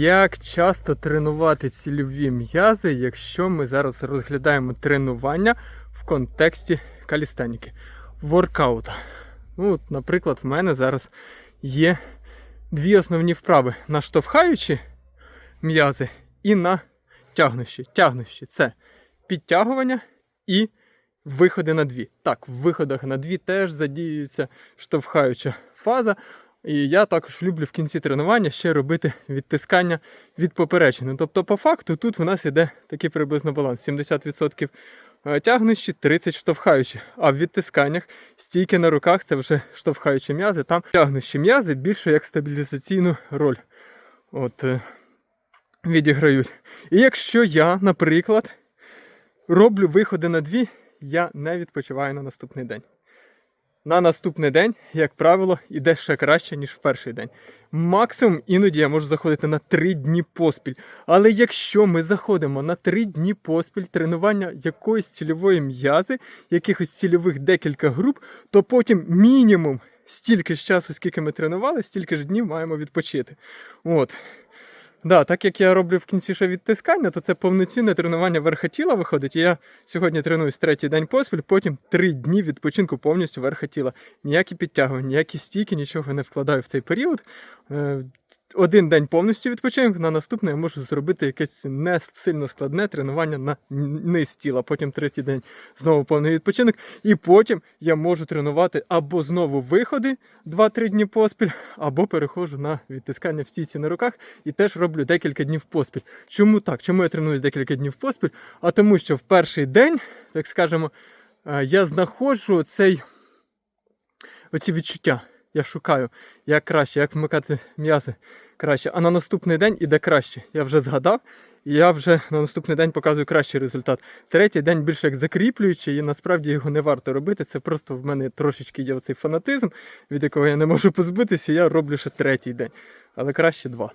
Як часто тренувати цільові м'язи, якщо ми зараз розглядаємо тренування в контексті калістеніки, воркаута? Ну, от, наприклад, в мене зараз є дві основні вправи: на штовхаючі м'язи і на тягнущі. Тягнущі це підтягування і виходи на дві. Так, в виходах на дві теж задіюється штовхаюча фаза. І я також люблю в кінці тренування ще робити відтискання від поперечини. Тобто, по факту, тут у нас іде такий приблизно баланс: 70% тягнущі, 30 штовхаючі. А в відтисканнях стійки на руках це вже штовхаючі м'язи. Там тягнущі м'язи більше як стабілізаційну роль от, е, відіграють. І якщо я, наприклад, роблю виходи на дві, я не відпочиваю на наступний день. На наступний день, як правило, іде ще краще, ніж в перший день. Максимум іноді я можу заходити на 3 дні поспіль. Але якщо ми заходимо на 3 дні поспіль тренування якоїсь цільової м'язи, якихось цільових декілька груп, то потім мінімум стільки ж часу, скільки ми тренували, стільки ж днів маємо відпочити. От. Да, так як я роблю в кінці ще відтискання, то це повноцінне тренування верха тіла виходить. Я сьогодні тренуюсь третій день поспіль, потім три дні відпочинку повністю верха тіла. Ніякі підтягування, ніякі стійки, нічого не вкладаю в цей період. Е, Один день повністю відпочинок, на наступний я можу зробити якесь не сильно складне тренування на низ тіла. Потім третій день знову повний відпочинок. І потім я можу тренувати або знову виходи 2-3 дні поспіль, або переходжу на відтискання в стійці на руках і теж роблю декілька днів поспіль. Чому так? Чому я тренуюсь декілька днів поспіль? А тому, що в перший день, так скажемо, е, я знаходжу цей оці відчуття. Я шукаю, як краще, як вмикати м'язи краще. А на наступний день іде краще. Я вже згадав, і я вже на наступний день показую кращий результат. Третій день більше як закріплюючий, і насправді його не варто робити. Це просто в мене трошечки є оцей фанатизм, від якого я не можу позбитися. і Я роблю ще третій день. Але краще два.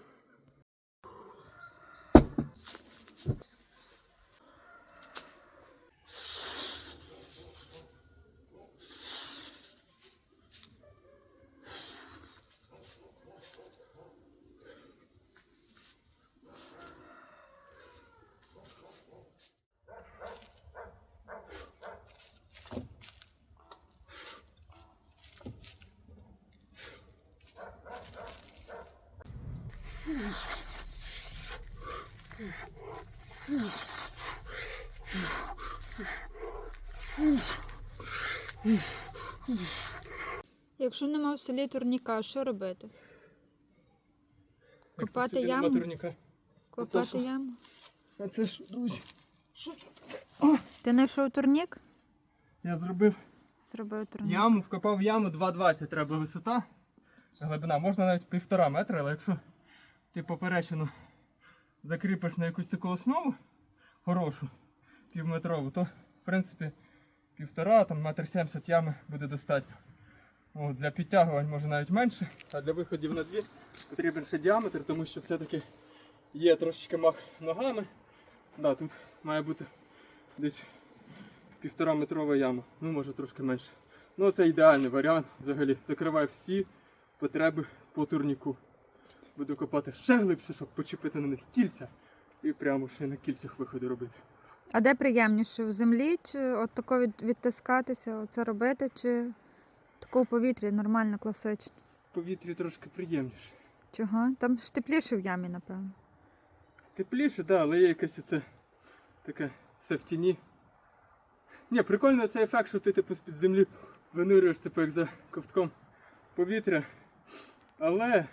Якщо нема в селі турніка, що робити? Копати яму? Копати яму? А це ж, друзі, що це? Ти знайшов турнік? Я зробив Зробив турнік. Яму, вкопав яму 2,20 треба висота. Глибина, можна навіть півтора метра, але якщо ти поперечину закріпиш на якусь таку основу хорошу, півметрову, то в принципі півтора, там метр сімдесят ями буде достатньо. О, для підтягувань може навіть менше, а для виходів на дві потрібен ще діаметр, тому що все-таки є трошечки мах ногами. Да, тут має бути десь півтора метрова яма, ну може трошки менше. Ну це ідеальний варіант взагалі. Закриває всі потреби по турніку. Буду копати ще глибше, щоб почепити на них кільця і прямо ще на кільцях виходи робити. А де приємніше? В землі чи от тако від, відтискатися, оце робити, чи тако в повітрі нормально, класично? В повітрі трошки приємніше. Чого? Там ж тепліше в ямі, напевно. Тепліше, так, да, але є якесь оце таке все в тіні. Ні, прикольно цей ефект, що ти типу з-під землі винирюєш, типу як за ковтком повітря. Але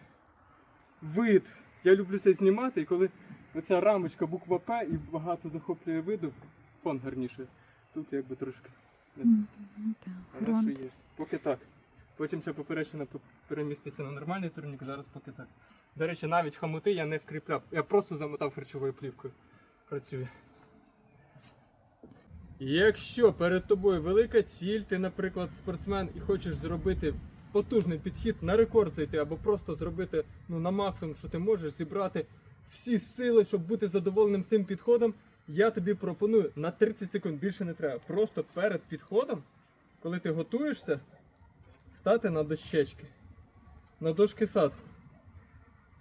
вид. Я люблю це знімати, і коли оця рамочка буква П і багато захоплює виду, фон гарніший. Тут якби трошки не так. Ну, є. Поки так. Потім ця поперечина переміститься на нормальний турнік, зараз поки так. До речі, навіть хомути я не вкріпляв. Я просто замотав харчовою плівкою. Працює. Якщо перед тобою велика ціль, ти, наприклад, спортсмен і хочеш зробити потужний підхід на рекорд зайти, або просто зробити ну, на максимум, що ти можеш, зібрати всі сили, щоб бути задоволеним цим підходом, я тобі пропоную на 30 секунд більше не треба. Просто перед підходом, коли ти готуєшся, стати на дощечки, на дошки садку.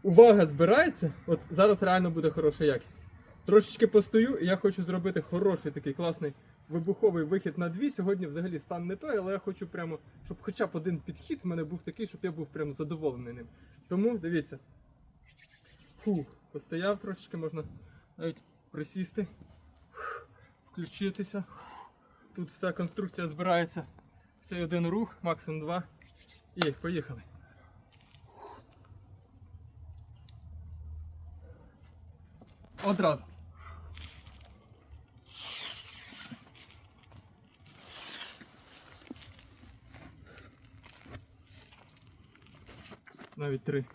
увага збирається, от зараз реально буде хороша якість. Трошечки постою, і я хочу зробити хороший такий класний вибуховий вихід на дві. Сьогодні взагалі стан не той, але я хочу прямо, щоб хоча б один підхід в мене був такий, щоб я був прямо задоволений ним. Тому дивіться. Фу, постояв трошечки, можна навіть присісти, включитися. Тут вся конструкція збирається. Цей один рух, максимум два. І поїхали. Одразу. Навіть три.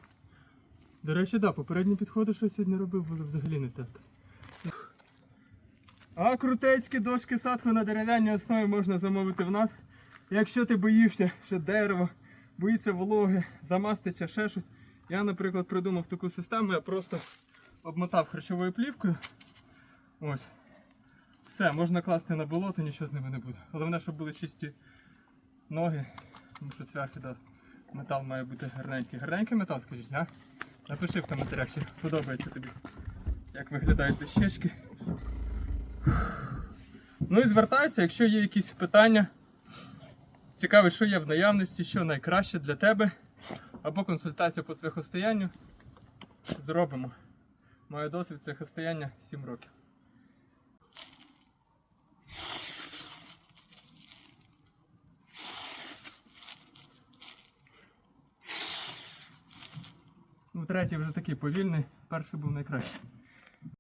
До речі, так, да, попередні підходи, що я сьогодні робив, були взагалі не так. А крутецькі дошки садху на дерев'яній основі можна замовити в нас. Якщо ти боїшся, що дерево боїться вологи, замаститься, ще щось. Я, наприклад, придумав таку систему, я просто обмотав харчовою плівкою. Ось. Все, можна класти на болото, нічого з ними не буде. Головне, щоб були чисті ноги. Тому що цвяхи, да, метал має бути гарненький. Гарненький метал, скажіть, а? Напиши в коментарях, чи подобається тобі, як виглядають дощечки. Ну і звертайся, якщо є якісь питання. Цікаво, що є в наявності, що найкраще для тебе. Або консультацію по цвяхостоянню. Зробимо. Маю досвід цвяхостояння 7 років. Третій вже такий повільний, перший був найкращий.